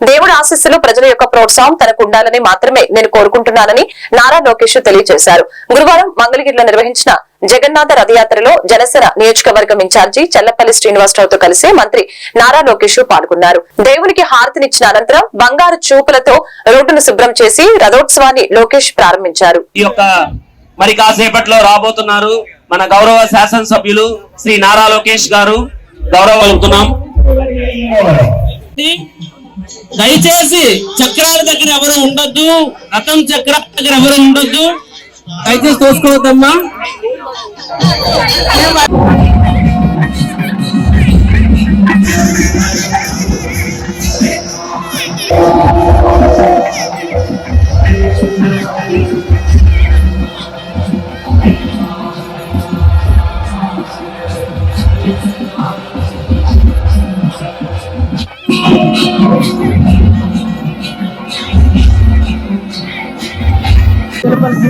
దేవుడి ఆశీస్సులు ప్రజల యొక్క ప్రోత్సాహం తనకు ఉండాలని మాత్రమే నేను కోరుకుంటున్నానని నారా లోకేష్ తెలియజేశారు. గురువారం మంగళగిరిలో నిర్వహించిన జగన్నాథ రథయాత్రలో జనసేన నియోజకవర్గం ఇన్ఛార్జి చల్లపల్లి శ్రీనివాసరావుతో కలిసి మంత్రి నారా లోకేష్ పాల్గొన్నారు. దేవునికి హారతినిచ్చిన అనంతరం బంగారు చూపులతో రోడ్డును శుభ్రం చేసి రథోత్సవాన్ని లోకేష్ ప్రారంభించారు. ఈ యొక్క మరి కాసేపట్లో రాబోతున్నారు మన గౌరవ శాసనసభ్యులు శ్రీ నారా లోకేష్ గారు. గౌరవ దయచేసి చక్రాల దగ్గర ఎవరు ఉండొద్దు రథం చక్రాల దగ్గర ఎవరు ఉండొద్దు. దయచేసి తోసుకోవద్దమ్మా.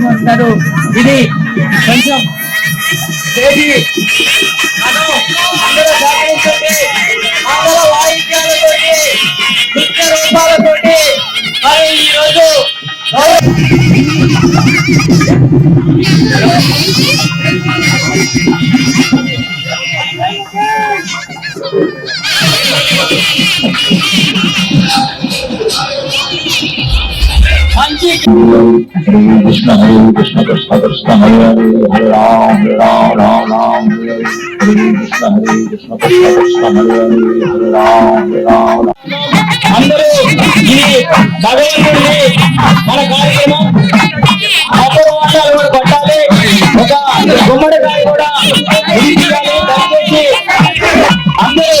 ఉంటారు ఇది కొంచెం చేసి कृष्ण हरे कृष्ण कृष्ण कृष्ण हरे हरे हरे राम हरे राम राम राम हरे हरे हरे कृष्ण हरे कृष्ण कृष्ण कृष्ण हरे हरे हरे राम हरे राम అందరూ ఈ భగవంతుడిని మన కార్యక్రమం అపవాదాలు కూడా కొట్టాలి ఒక గుమ్మడికాయ కూడా ఉంచాలి దయచేసి అందరూ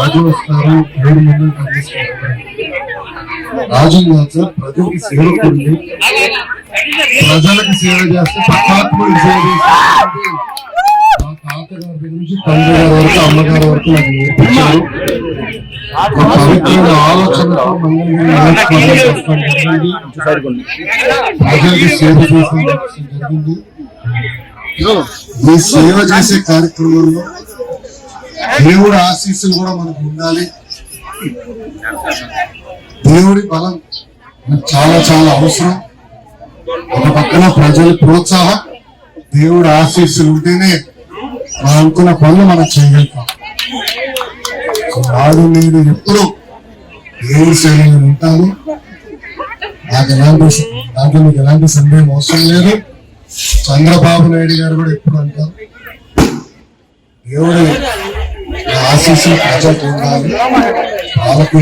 రాజు వస్తారు ఏడు మంది కనిపిస్తారు రాజు సార్ ప్రజలకి ప్రజలకు సేవ చేస్తే పట్టాత్ముడికి సేవ మా తాతగారి తండ్రి గారి వరకు అమ్మగారి వరకు నాకు నేర్పించారు. పవిత్రమైన ఆలోచనతో మంగళగిరి సేవ చేసిన జరిగింది. ఈ సేవ చేసే కార్యక్రమంలో దేవుడి ఆశీస్సులు కూడా మనకు ఉండాలి. దేవుడి బలం మనకు చాలా చాలా అవసరం. ఒక పక్కన ప్రజల ప్రోత్సాహం దేవుడి ఆశీస్సులు ఉంటేనే మనం అనుకున్న పనులు మనం చేయగలుగుతాం. నాడు నేను ఎప్పుడు దేవుడి సేవలో ఉంటాను. నాకు ఎలాంటి దాంట్లో మీకు ఎలాంటి సందేహం అవసరం లేదు. చంద్రబాబు నాయుడు గారు కూడా ఎప్పుడు అంటారు దేవుడు ఆశీస్సులు ప్రజలకు ఉండాలి పాలకుడు